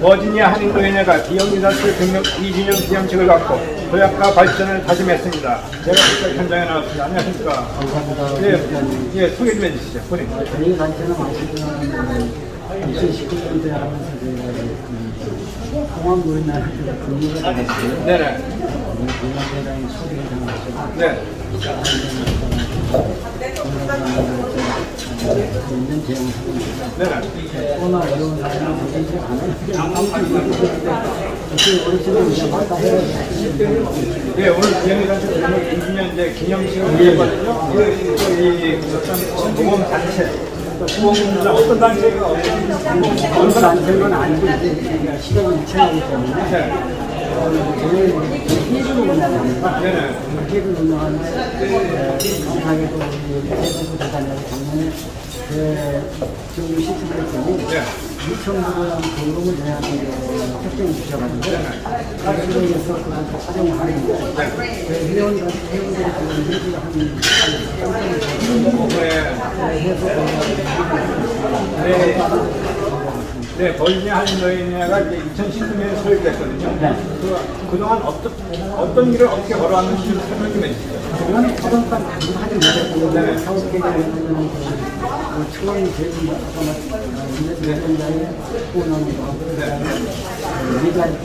버지니아 한인노인회가 기업리더스 경력 2주년 기념식을 갖고 도약과 발전을 다짐했습니다. 제가 직접 현장에 나왔습니다. 안녕하십니까? 감사합니다. 예, 예, 소개 좀 해주시죠. 본인. 저희 단체는 아시지만 2019년도에 하면서 저희가 통합 노인날 근무가 되었어요. 네네. 공연대장이 소개를 하셨고 네. 있는 대응하고. 코로나 어려운 상황을 보시지 않아요. 어르신들 이제 맞다 해야 예, 오늘 경력 2주년 이제 기념식을 했거든요. 이, 이 어떤 모범 단체, 또 후원자 어떤 단체가 어느 단체는 아니고 이제 시간을 채우기 때문에 운영합니다. 네네. 회를 운영하는데 감사하게도 대구 대단하고 작년에 지금 시청을 했더니 네. 2천 등록을 해야 하는 협정을 주셔가지고 위해서 그걸 또 활용을 하는데 회원들 회원들이 지금 회비가 한 네. 해서 네. 네, 버지니아 한인노인회가 이제 2019년에 설립됐거든요. 네. 그, 그동안 어떤, 어떤 일을 어떻게 걸어왔는지 좀 설명 좀 해주시죠. 그건 초등반 하지 못했고 사업 계획에는 처음 제일 먼저 운전자의 후원하는 거 그다음에 미달 거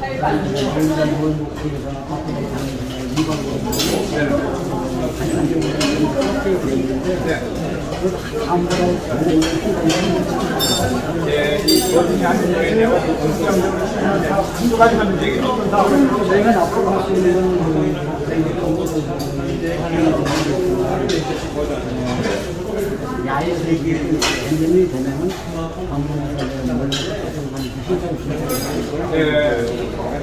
그다음에 저희가 뭘 목표에서 앞으로 가는 이방으로 한상적으로 그렇게 되어 있는데 네. 그 다음으로 예, 이 버지니아 한두 가지만 좀 얘기해. 저희가 앞으로 할수 있는 야외 세계 엔진이 놀러 가서 예,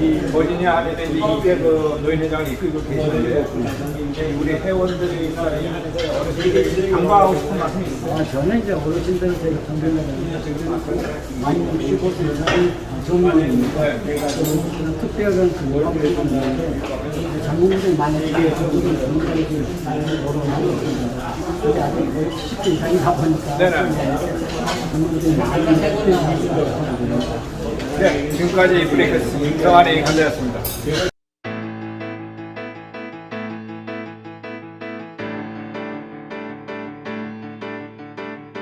이 버지니아 이제 이게 그 노인회장을 이끌고 계시는데, 이제 우리 회원들이 어르신들이 강구하고 싶은 말씀이 있어요. 아, 저는 이제 어르신들 제가 선배는 많이 65세 이상의 정문입니다. 그래서 특별한 그 노력을 했는데 전문들이 많이 저들은 굉장히 노력하고 있습니다. 근데 아직 거의 70대 이상이 다 보니까 네네. 전문들이 많이 있거든요. 네, 지금까지 브레이크스 김성환의 감사였습니다.